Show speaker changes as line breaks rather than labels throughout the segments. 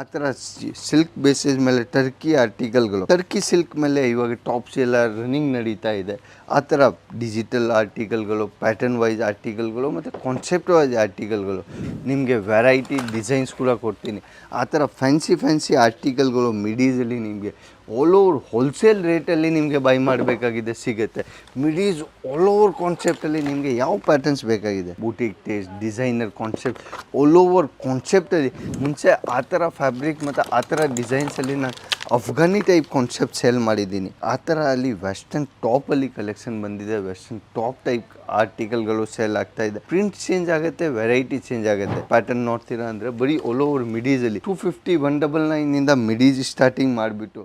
ಆ ಥರ silk basis ಮೇಲೆ ಟರ್ಕಿ ಆರ್ಟಿಕಲ್ಗಳು. ಟರ್ಕಿ ಸಿಲ್ಕ್ ಮೇಲೆ ಇವಾಗ ಟಾಪ್ಸ್ ಎಲ್ಲ ರನ್ನಿಂಗ್ ನಡೀತಾ ಇದೆ. ಆ ಥರ ಡಿಜಿಟಲ್ ಆರ್ಟಿಕಲ್ಗಳು, ಪ್ಯಾಟರ್ನ್ ವೈಸ್ ಆರ್ಟಿಕಲ್ಗಳು ಮತ್ತು ಕಾನ್ಸೆಪ್ಟ್ ವೈಸ್ ಆರ್ಟಿಕಲ್ಗಳು. ನಿಮಗೆ ವೆರೈಟಿ ಡಿಸೈನ್ಸ್ ಕೂಡ ಕೊಡ್ತೀನಿ. ಆ ಥರ ಫ್ಯಾನ್ಸಿ ಫ್ಯಾನ್ಸಿ ಆರ್ಟಿಕಲ್ಗಳು ಮಿಡೀಸಲ್ಲಿ ನಿಮಗೆ ಆಲ್ ಓವರ್ ಹೋಲ್ಸೇಲ್ ರೇಟಲ್ಲಿ ನಿಮಗೆ ಬೈ ಮಾಡಬೇಕಾಗಿದೆ, ಸಿಗುತ್ತೆ. ಮಿಡೀಸ್ ಆಲ್ ಓವರ್ ಕಾನ್ಸೆಪ್ಟಲ್ಲಿ ನಿಮಗೆ ಯಾವ ಪ್ಯಾಟರ್ನ್ಸ್ ಬೇಕಾಗಿದೆ? Boutique taste designer concept all over ಕಾನ್ಸೆಪ್ಟಲ್ಲಿ ಮುಂಚೆ ಆ ಥರ ಫ್ಯಾಬ್ರಿಕ್ ಮತ್ತು ಆ ಥರ ಡಿಸೈನ್ಸಲ್ಲಿ ನಾನು ಅಫ್ಘಾನಿ ಟೈಪ್ ಕಾನ್ಸೆಪ್ಟ್ ಸೇಲ್ ಮಾಡಿದ್ದೀನಿ. ಆ ಥರ ಅಲ್ಲಿ ವೆಸ್ಟರ್ನ್ ಟಾಪಲ್ಲಿ ಕಲೆಕ್ಷನ್ ಬಂದಿದೆ. ವೆಸ್ಟರ್ನ್ ಟಾಪ್ ಟೈಪ್ ಆರ್ಟಿಕಲ್ಗಳು ಸೇಲ್ ಆಗ್ತಾ ಇದೆ. ಪ್ರಿಂಟ್ ಚೇಂಜ್ ಆಗುತ್ತೆ ವೆರೈಟಿ ಚೇಂಜ್ ಆಗುತ್ತೆ. ಪ್ಯಾಟರ್ನ್ ನೋಡ್ತೀರಾ ಅಂದರೆ ಬರೀ ಆಲ್ ಓವರ್ ಮಿಡೀಸಲ್ಲಿ ಟೂ ಫಿಫ್ಟಿ ಒನ್ ಡಬಲ್ ನೈನಿಂದ ಮಿಡೀಸ್ ಸ್ಟಾರ್ಟಿಂಗ್ ಮಾಡಿಬಿಟ್ಟು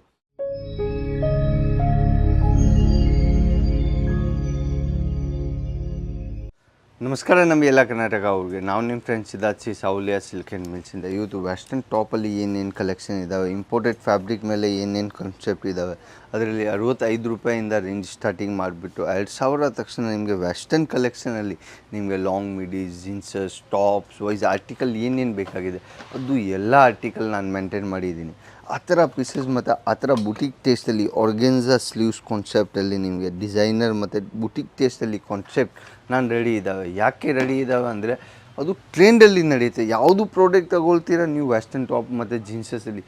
ನಮಸ್ಕಾರ ನಮ್ಮ ಎಲ್ಲ ಕರ್ನಾಟಕ ಅವ್ರಿಗೆ. ನಾವು ನಿಮ್ಮ ಫ್ರೆಂಡ್ಸ್ ಇದಾಚಿ ಸೌಲ್ಯ ಸಿಲ್ಕ್ ಆ್ಯಂಡ್ ಮಿಲ್ಸಿಂದ ಇವತ್ತು ವೆಸ್ಟರ್ನ್ ಟಾಪಲ್ಲಿ ಏನೇನು ಕಲೆಕ್ಷನ್ ಇದ್ದಾವೆ ಇಂಪೋರ್ಟೆಡ್ ಫ್ಯಾಬ್ರಿಕ್ ಮೇಲೆ ಏನೇನು ಕಾನ್ಸೆಪ್ಟ್ ಇದ್ದಾವೆ ಅದರಲ್ಲಿ ಅರವತ್ತೈದು ರೂಪಾಯಿಂದ ರೇಂಜ್ ಸ್ಟಾರ್ಟಿಂಗ್ ಮಾಡಿಬಿಟ್ಟು ಎರಡು ಸಾವಿರ ತಕ್ಷಣ ನಿಮಗೆ ವೆಸ್ಟರ್ನ್ ಕಲೆಕ್ಷನಲ್ಲಿ ನಿಮಗೆ ಲಾಂಗ್ ಮಿಡಿ ಜೀನ್ಸಸ್ ಟಾಪ್ಸ್ ವೈಸ್ ಆರ್ಟಿಕಲ್ ಏನೇನು ಬೇಕಾಗಿದೆ, ಅದು ಎಲ್ಲ ಆರ್ಟಿಕಲ್ ನಾನು ಮೇಂಟೈನ್ ಮಾಡಿದ್ದೀನಿ. ಆ ಥರ ಪೀಸಸ್ ಮತ್ತು ಆ ಥರ ಬುಟಿಕ್ ಟೇಸ್ಟಲ್ಲಿ ಆರ್ಗೆನ್ಸಾ ಸ್ಲೀವ್ಸ್ ಕಾನ್ಸೆಪ್ಟಲ್ಲಿ ನಿಮಗೆ ಡಿಸೈನರ್ ಮತ್ತು ಬುಟಿಕ್ ಟೇಸ್ಟಲ್ಲಿ ಕಾನ್ಸೆಪ್ಟ್ ನಾನು ರೆಡಿ ಇದ್ದಾವೆ ಯಾಕೆ ರೆಡಿ ಇದ್ದಾವೆ ಅಂದರೆ ಅದು ಟ್ರೆಂಡಲ್ಲಿ ನಡೆಯುತ್ತೆ. ಯಾವುದು ಪ್ರಾಡಕ್ಟ್ ತಗೊಳ್ತೀರ ನೀವು ವೆಸ್ಟರ್ನ್ ಟಾಪ್ ಮತ್ತು ಜೀನ್ಸಸಲ್ಲಿ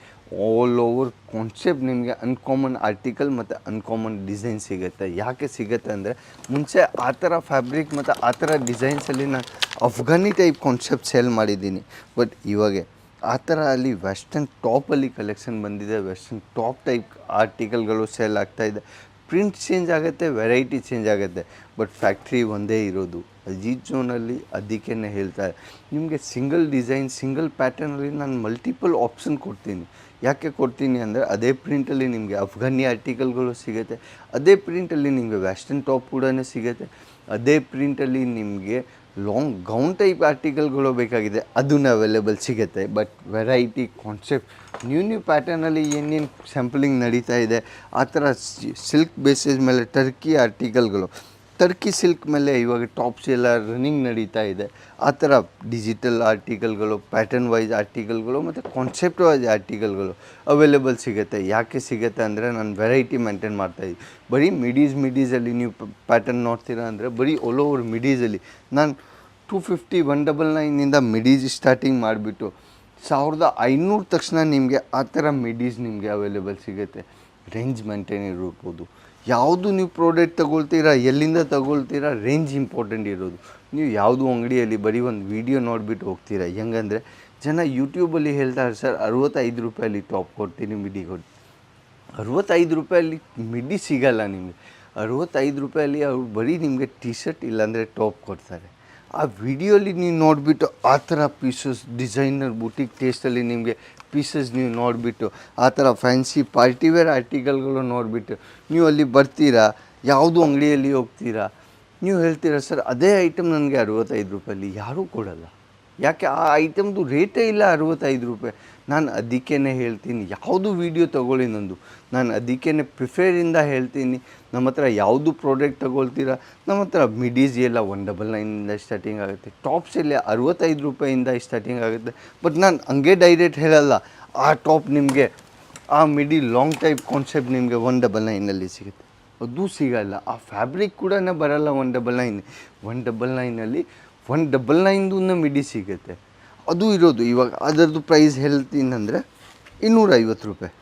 ಆಲ್ ಓವರ್ ಕಾನ್ಸೆಪ್ಟ್ ನಿಮಗೆ ಅನ್ಕಾಮನ್ ಆರ್ಟಿಕಲ್ ಮತ್ತು ಅನ್ಕಾಮನ್ ಡಿಸೈನ್ ಸಿಗುತ್ತೆ. ಯಾಕೆ ಸಿಗುತ್ತೆ ಅಂದರೆ ಮುಂಚೆ ಆ ಥರ ಫ್ಯಾಬ್ರಿಕ್ ಮತ್ತು ಆ ಥರ ಡಿಸೈನ್ಸಲ್ಲಿ ನಾನು ಅಫ್ಘಾನಿ ಟೈಪ್ ಕಾನ್ಸೆಪ್ಟ್ ಸೇಲ್ ಮಾಡಿದ್ದೀನಿ. ಬಟ್ ಇವಾಗೆ ಆ ಥರ ಅಲ್ಲಿ ವೆಸ್ಟರ್ನ್ ಟಾಪಲ್ಲಿ ಕಲೆಕ್ಷನ್ ಬಂದಿದೆ. ವೆಸ್ಟರ್ನ್ ಟಾಪ್ ಟೈಪ್ ಆರ್ಟಿಕಲ್ಗಳು ಸೇಲ್ ಇದೆ. ಪ್ರಿಂಟ್ ಚೇಂಜ್ ಆಗುತ್ತೆ ವೆರೈಟಿ ಚೇಂಜ್ ಆಗುತ್ತೆ. ಬಟ್ ಫ್ಯಾಕ್ಟ್ರಿ ಒಂದೇ ಇರೋದು. ಅಜೀತ್ ಜೋನಲ್ಲಿ ಅದಕ್ಕೇ ಹೇಳ್ತಾರೆ ನಿಮಗೆ ಸಿಂಗಲ್ ಡಿಸೈನ್ ಸಿಂಗಲ್ ಪ್ಯಾಟರ್ನಲ್ಲಿ ನಾನು ಮಲ್ಟಿಪಲ್ ಆಪ್ಷನ್ ಕೊಡ್ತೀನಿ. ಯಾಕೆ ಕೊಡ್ತೀನಿ ಅಂದರೆ ಅದೇ ಪ್ರಿಂಟಲ್ಲಿ ನಿಮಗೆ ಅಫ್ಘಾನಿ ಆರ್ಟಿಕಲ್ಗಳು ಸಿಗುತ್ತೆ. ಅದೇ ಪ್ರಿಂಟಲ್ಲಿ ನಿಮಗೆ ವೆಸ್ಟರ್ನ್ ಟಾಪ್ ಕೂಡ ಸಿಗುತ್ತೆ. ಅದೇ ಪ್ರಿಂಟಲ್ಲಿ ನಿಮಗೆ ಲಾಂಗ್ ಗೌನ್ ಟೈಪ್ ಆರ್ಟಿಕಲ್ಗಳು ಬೇಕಾಗಿದೆ. ಅದನ್ನು ಅವೈಲೇಬಲ್ ಸಿಗುತ್ತೆ. But variety concept new new ಪ್ಯಾಟರ್ನಲ್ಲಿ ಏನೇನು ಸ್ಯಾಂಪಲಿಂಗ್ ನಡೀತಾ ಇದೆ, ಆ ಥರ ಸಿಲ್ಕ್ ಬೇಸಿಸ್ ಮೇಲೆ ಟರ್ಕಿ ಆರ್ಟಿಕಲ್ಗಳು ಟರ್ಕಿ ಸಿಲ್ಕ್ ಮೇಲೆ ಇವಾಗ ಟಾಪ್ಸ್ ಎಲ್ಲ ರನ್ನಿಂಗ್ ನಡೀತಾ ಇದೆ. ಆ ಥರ ಡಿಜಿಟಲ್ ಆರ್ಟಿಕಲ್ಗಳು ಪ್ಯಾಟರ್ನ್ ವೈಸ್ ಆರ್ಟಿಕಲ್ಗಳು ಮತ್ತು ಕಾನ್ಸೆಪ್ಟ್ ವೈಸ್ ಆರ್ಟಿಕಲ್ಗಳು ಅವೈಲೇಬಲ್ ಸಿಗುತ್ತೆ. ಯಾಕೆ ಸಿಗುತ್ತೆ ಅಂದರೆ ನಾನು ವೆರೈಟಿ ಮೇಂಟೈನ್ ಮಾಡ್ತಾಯಿದ್ದೀನಿ ಬರೀ ಮಿಡೀಸ್ ಮಿಡೀಸಲ್ಲಿ ನೀವು ಪ್ಯಾಟರ್ನ್ ನೋಡ್ತೀರಾ ಅಂದರೆ ಬರೀ ಆಲ್ ಓವರ್ ಮಿಡೀಸಲ್ಲಿ ನಾನು ಟೂ ಫಿಫ್ಟಿ ಒನ್ ಡಬಲ್ ನೈನಿಂದ ಮಿಡೀಸ್ ಸ್ಟಾರ್ಟಿಂಗ್ ಮಾಡಿಬಿಟ್ಟು ಸಾವಿರದ ಐನೂರು ತಕ್ಷಣ ನಿಮಗೆ ಆ ಥರ ಮಿಡೀಸ್ ನಿಮಗೆ ಅವೈಲೇಬಲ್ ಸಿಗುತ್ತೆ. ರೇಂಜ್ ಮೇಂಟೈನ್ ಇರ್ಬೋದು. ಯಾವುದು ನೀವು ಪ್ರಾಡಕ್ಟ್ ತಗೊಳ್ತೀರಾ, ಎಲ್ಲಿಂದ ತಗೊಳ್ತೀರಾ, ರೇಂಜ್ ಇಂಪಾರ್ಟೆಂಟ್ ಇರೋದು. ನೀವು ಯಾವುದು ಅಂಗಡಿಯಲ್ಲಿ ಬರೀ ಒಂದು ವೀಡಿಯೋ ನೋಡಿಬಿಟ್ಟು ಹೋಗ್ತೀರಾ? ಹೆಂಗಂದರೆ ಜನ ಯೂಟ್ಯೂಬಲ್ಲಿ ಹೇಳ್ತಾರೆ, ಸರ್, ಅರವತ್ತೈದು ರೂಪಾಯಲ್ಲಿ ಟಾಪ್ ಕೊಡ್ತೀನಿ ಮಿಡಿ ಕೊಡ್ತೀನಿ. ಅರುವತ್ತೈದು ರೂಪಾಯಲ್ಲಿ ಮಿಡಿ ಸಿಗಲ್ಲ ನಿಮಗೆ. ಅರವತ್ತೈದು ರೂಪಾಯಲ್ಲಿ ಅವ್ರು ಬರೀ ನಿಮಗೆ ಟಿ ಶರ್ಟ್ ಇಲ್ಲಾಂದರೆ ಟಾಪ್ ಕೊಡ್ತಾರೆ. ಆ ವಿಡಿಯೋಲಿ ನೀವು ನೋಡಿಬಿಟ್ಟು ಆ ಥರ ಪೀಸಸ್ ಡಿಸೈನರ್ ಬುಟಿಕ್ ಟೇಸ್ಟಲ್ಲಿ ನಿಮಗೆ ಪೀಸಸ್ ನೀವು ನೋಡಿಬಿಟ್ಟು, ಆ ಥರ ಫ್ಯಾನ್ಸಿ ಪಾರ್ಟಿವೇರ್ ಆರ್ಟಿಕಲ್ಗಳು ನೋಡಿಬಿಟ್ಟು, ನೀವು ಅಲ್ಲಿ ಬರ್ತೀರಾ, ಯಾವುದು ಅಂಗಡಿಯಲ್ಲಿ ಹೋಗ್ತೀರಾ, ನೀವು ಹೇಳ್ತೀರಾ, ಸರ್, ಅದೇ ಐಟಮ್ ನನಗೆ ಅರವತ್ತೈದು ರೂಪಾಯಲ್ಲಿ ಯಾರೂ ಕೊಡಲ್ಲ. ಯಾಕೆ ಆ ಐಟಮ್ದು ರೇಟೇ ಇಲ್ಲ ಅರವತ್ತೈದು ರೂಪಾಯಿ. ನಾನು ಅದಕ್ಕೇ ಹೇಳ್ತೀನಿ, ಯಾವುದು ವೀಡಿಯೋ ತೊಗೊಳ್ಳಿ ನಂದು. ನಾನು ಅದಕ್ಕೇ ಪ್ರಿಫೇರಿಂದ ಹೇಳ್ತೀನಿ, ನಮ್ಮ ಹತ್ರ ಯಾವುದು ಪ್ರಾಡಕ್ಟ್ ತಗೊಳ್ತೀರಾ? ನಮ್ಮ ಹತ್ರ ಮಿಡೀಸ್ ಎಲ್ಲ ಒನ್ ಡಬಲ್ ನೈನಿಂದ ಸ್ಟಾರ್ಟಿಂಗ್ ಆಗುತ್ತೆ. ಟಾಪ್ಸ್ ಎಲ್ಲ ಅರವತ್ತೈದು ರೂಪಾಯಿಂದ ಸ್ಟಾರ್ಟಿಂಗ್ ಆಗುತ್ತೆ. ಬಟ್ ನಾನು ಹಂಗೆ ಡೈರೆಕ್ಟ್ ಹೇಳಲ್ಲ. ಆ ಟಾಪ್ ನಿಮಗೆ, ಆ ಮಿಡಿ ಲಾಂಗ್ ಟೈಪ್ ಕಾನ್ಸೆಪ್ಟ್ ನಿಮಗೆ ಒನ್ ಡಬಲ್ ನೈನಲ್ಲಿ ಸಿಗುತ್ತೆ. ಅದು ಸಿಗಲ್ಲ. ಆ ಫ್ಯಾಬ್ರಿಕ್ ಕೂಡ ಬರಲ್ಲ one double nine one double ನೈನಲ್ಲಿ one double ನೈನ್ದು ಮಿಡಿ ಸಿಗುತ್ತೆ. ಅದು ಇರೋದು, ಇವಾಗ ಅದರದ್ದು ಪ್ರೈಸ್ ಹೇಳ್ತೀನಿ ಅಂದರೆ ಇನ್ನೂರ ಐವತ್ತು ರೂಪಾಯಿ.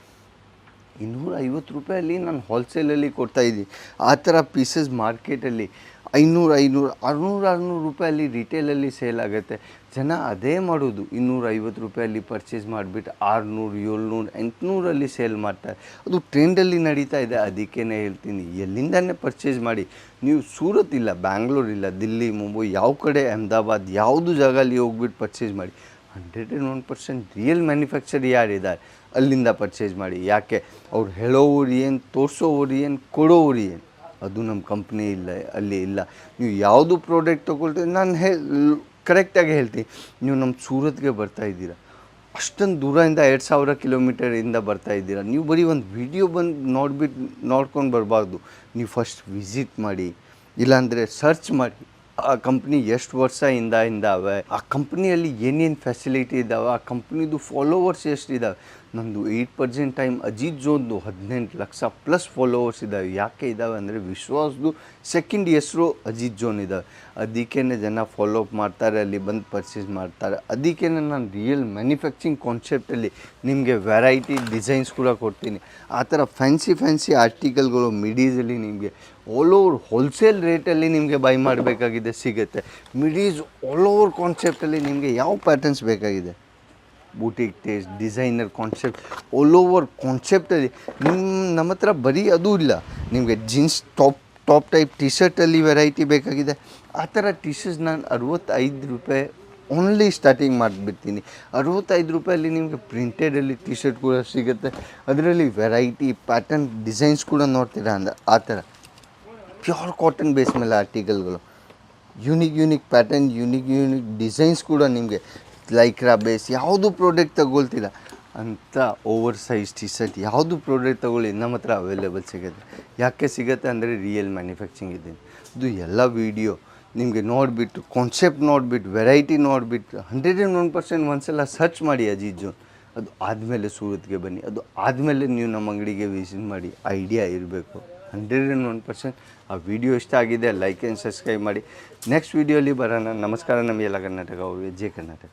ಇನ್ನೂರ ಐವತ್ತು ರೂಪಾಯಲ್ಲಿ ನಾನು ಹೋಲ್ಸೇಲಲ್ಲಿ ಕೊಡ್ತಾಯಿದ್ದೀನಿ ಆ ಥರ ಪೀಸಸ್ ಮಾರ್ಕೆಟಲ್ಲಿ ಐನೂರು ಐನೂರು ಆರುನೂರು ಆರುನೂರು ರೂಪಾಯಲ್ಲಿ ರಿಟೇಲಲ್ಲಿ ಸೇಲ್ ಆಗುತ್ತೆ. ಜನ ಅದೇ ಮಾಡೋದು. ಇನ್ನೂರೈವತ್ತು ರೂಪಾಯಲ್ಲಿ ಪರ್ಚೇಸ್ ಮಾಡಿಬಿಟ್ಟು ಆರುನೂರು, ಏಳ್ನೂರು, ಎಂಟುನೂರಲ್ಲಿ ಸೇಲ್ ಮಾಡ್ತಾರೆ. ಅದು ಟ್ರೆಂಡಲ್ಲಿ ನಡೀತಾ ಇದೆ. ಅದಕ್ಕೇ ಹೇಳ್ತೀನಿ. ಎಲ್ಲಿಂದನೇ ಪರ್ಚೇಸ್ ಮಾಡಿ? ನೀವು ಸೂರತ್ ಇಲ್ಲ, ಬ್ಯಾಂಗ್ಳೂರ್ ಇಲ್ಲ, ದಿಲ್ಲಿ, ಮುಂಬೈ, ಯಾವ ಕಡೆ, ಅಹಮದಾಬಾದ್, ಯಾವುದು ಜಾಗಲ್ಲಿ ಹೋಗ್ಬಿಟ್ಟು ಪರ್ಚೇಸ್ ಮಾಡಿ? Hundred and one percent real manufacture ಯಾರಿದ್ದಾರೆ? ಅಲ್ಲಿಂದ ಪರ್ಚೇಸ್ ಮಾಡಿ. ಯಾಕೆ? ಅವ್ರು ಹೇಳೋವ್ರು ಏನು ತೋರಿಸೋವ್ರು ಏನು ಕೊಡೋವ್ರು ಏನು? ಅದು ನಮ್ಮ ಕಂಪ್ನಿ ಇಲ್ಲ, ಅಲ್ಲಿ ಇಲ್ಲ. ನೀವು ಯಾವುದು ಪ್ರಾಡಕ್ಟ್ ತೊಗೊಳ್ತೀವಿ ನಾನು ಹೇ ಕರೆಕ್ಟಾಗಿ ಹೇಳ್ತೀನಿ. ನೀವು ನಮ್ಮ ಸೂರತ್ಗೆ ಬರ್ತಾ ಇದ್ದೀರಾ. ಅಷ್ಟೊಂದು ದೂರದಿಂದ ಎರಡು ಸಾವಿರ ಕಿಲೋಮೀಟರಿಂದ ಬರ್ತಾ ಇದ್ದೀರಾ. ನೀವು ಬರೀ ಒಂದು ವಿಡಿಯೋ ಬಂದು ನೋಡ್ಬಿಟ್ಟು ನೋಡ್ಕೊಂಡು ಬರಬಾರ್ದು. ನೀವು ಫಸ್ಟ್ ವಿಸಿಟ್ ಮಾಡಿ, ಇಲ್ಲಾಂದರೆ ಸರ್ಚ್ ಮಾಡಿ. ಆ ಕಂಪ್ನಿ ಎಷ್ಟು ವರ್ಷ ವರ್ಷದಿಂದ ಇಂದಾವೆ ಆ ಕಂಪ್ನಿಯಲ್ಲಿ ಏನೇನು ಫೆಸಿಲಿಟಿ ಇದ್ದಾವೆ ಆ ಕಂಪ್ನಿದು ಫಾಲೋವರ್ಸ್ ಎಷ್ಟು ಇದ್ದಾವೆ ನಂದು ಏಯ್ಟ್ ಪರ್ಸೆಂಟ್ ಟೈಮ್ ಅಜಿತ್ ಜೋನ್ದು ಹದಿನೆಂಟು ಲಕ್ಷ ಪ್ಲಸ್ ಫಾಲೋವರ್ಸ್ ಇದ್ದಾವೆ ಯಾಕೆ ಇದ್ದಾವೆ ಅಂದರೆ ವಿಶ್ವಾಸದು ಸೆಕೆಂಡ್ ಹೆಸರು ಅಜಿತ್ ಜೋನ್ ಇದ್ದಾವೆ ಅದಕ್ಕೇ ಜನ ಫಾಲೋ ಅಪ್ ಮಾಡ್ತಾರೆ, ಅಲ್ಲಿ ಬಂದು ಪರ್ಚೇಸ್ ಮಾಡ್ತಾರೆ. ಅದಕ್ಕೇ ನಾನು ರಿಯಲ್ ಮ್ಯಾನುಫ್ಯಾಕ್ಚರಿಂಗ್ ಕಾನ್ಸೆಪ್ಟಲ್ಲಿ ನಿಮಗೆ ವೆರೈಟಿ ಡಿಸೈನ್ಸ್ ಕೂಡ ಕೊಡ್ತೀನಿ. ಆ ಥರ ಫ್ಯಾನ್ಸಿ ಫ್ಯಾನ್ಸಿ ಆರ್ಟಿಕಲ್ಗಳು ಮಿಡೀಸಲ್ಲಿ ನಿಮಗೆ ಆಲ್ ಓವರ್ ಹೋಲ್ಸೇಲ್ ರೇಟಲ್ಲಿ ನಿಮಗೆ ಬೈ ಮಾಡಬೇಕಾಗಿದೆ ಸಿಗುತ್ತೆ. ಮಿಡೀಸ್ ಆಲ್ ಓವರ್ ಕಾನ್ಸೆಪ್ಟಲ್ಲಿ ನಿಮಗೆ ಯಾವ ಪ್ಯಾಟರ್ನ್ಸ್ ಬೇಕಾಗಿದೆ? Boutique taste designer concept all over ಕಾನ್ಸೆಪ್ಟಲ್ಲಿ ನಿಮ್ಮ ನಮ್ಮ ಹತ್ರ ಬರೀ ಅದು ಇಲ್ಲ. ನಿಮಗೆ jeans top top type T ಶರ್ಟಲ್ಲಿ variety ಬೇಕಾಗಿದೆ. ಆ ಥರ ಟಿ ಶರ್ಟ್ಸ್ ನಾನು ಅರವತ್ತೈದು ರೂಪಾಯಿ ಓನ್ಲಿ ಸ್ಟಾರ್ಟಿಂಗ್ ಮಾಡಿಬಿಡ್ತೀನಿ. ಅರವತ್ತೈದು ರೂಪಾಯಲ್ಲಿ ನಿಮಗೆ ಪ್ರಿಂಟೆಡಲ್ಲಿ ಟಿ ಶರ್ಟ್ ಕೂಡ ಸಿಗುತ್ತೆ. ಅದರಲ್ಲಿ ವೆರೈಟಿ ಪ್ಯಾಟರ್ನ್ ಡಿಸೈನ್ಸ್ ಕೂಡ ನೋಡ್ತೀರಾ ಅಂದ್ರೆ ಆ ಥರ. ಪ್ಯೂರ್ ಕಾಟನ್ ಬೇಸ್ ಮೇಲೆ ಆರ್ಟಿಕಲ್ಗಳು unique unique pattern unique unique designs ಕೂಡ ನಿಮಗೆ. ಲೈಕ್ರಾ ಬೇಸ್ ಯಾವುದು ಪ್ರಾಡಕ್ಟ್ ತಗೊಳ್ತಿಲ್ಲ ಅಂತ ಓವರ್ ಸೈಜ್ ಟಿ ಶರ್ಟ್ ಯಾವುದು ಪ್ರಾಡಕ್ಟ್ ತಗೊಳ್ಳಿ, ನಮ್ಮ ಹತ್ರ ಅವೈಲೇಬಲ್ ಸಿಗುತ್ತೆ. ಯಾಕೆ ಸಿಗುತ್ತೆ ಅಂದರೆ ರಿಯಲ್ ಮ್ಯಾನುಫ್ಯಾಕ್ಚರಿಂಗ್ ಇದ್ದೀನಿ. ಇದು ಎಲ್ಲ ವೀಡಿಯೋ ನಿಮಗೆ ನೋಡಿಬಿಟ್ಟು ಕಾನ್ಸೆಪ್ಟ್ ನೋಡಿಬಿಟ್ಟು ವೆರೈಟಿ ನೋಡಿಬಿಟ್ಟು ಹಂಡ್ರೆಡ್ ಆ್ಯಂಡ್ ಒನ್ ಪರ್ಸೆಂಟ್ ಒಂದ್ಸಲ ಸರ್ಚ್ ಮಾಡಿ ಅಜೀಜ್ ಜೋನ್. ಅದು ಆದಮೇಲೆ ಸೂರತ್ಗೆ ಬನ್ನಿ. ಅದು ಆದಮೇಲೆ ನೀವು ನಮ್ಮ ಅಂಗಡಿಗೆ ವಿಸಿಟ್ ಮಾಡಿ ಐಡಿಯಾ ಇರಬೇಕು. ಹಂಡ್ರೆಡ್ ಆ್ಯಂಡ್ ಒನ್ ಪರ್ಸೆಂಟ್ ಆ ವಿಡಿಯೋ ಇಷ್ಟ ಆಗಿದೆ ಲೈಕ್ ಆ್ಯಂಡ್ ಸಬ್ಸ್ಕ್ರೈಬ್ ಮಾಡಿ. ನೆಕ್ಸ್ಟ್ ವೀಡಿಯೋಲಿ ಬರೋಣ. ನಮಸ್ಕಾರ, ನಮಗೆಲ್ಲ ಕರ್ನಾಟಕ. ಜೆ ಕರ್ನಾಟಕ.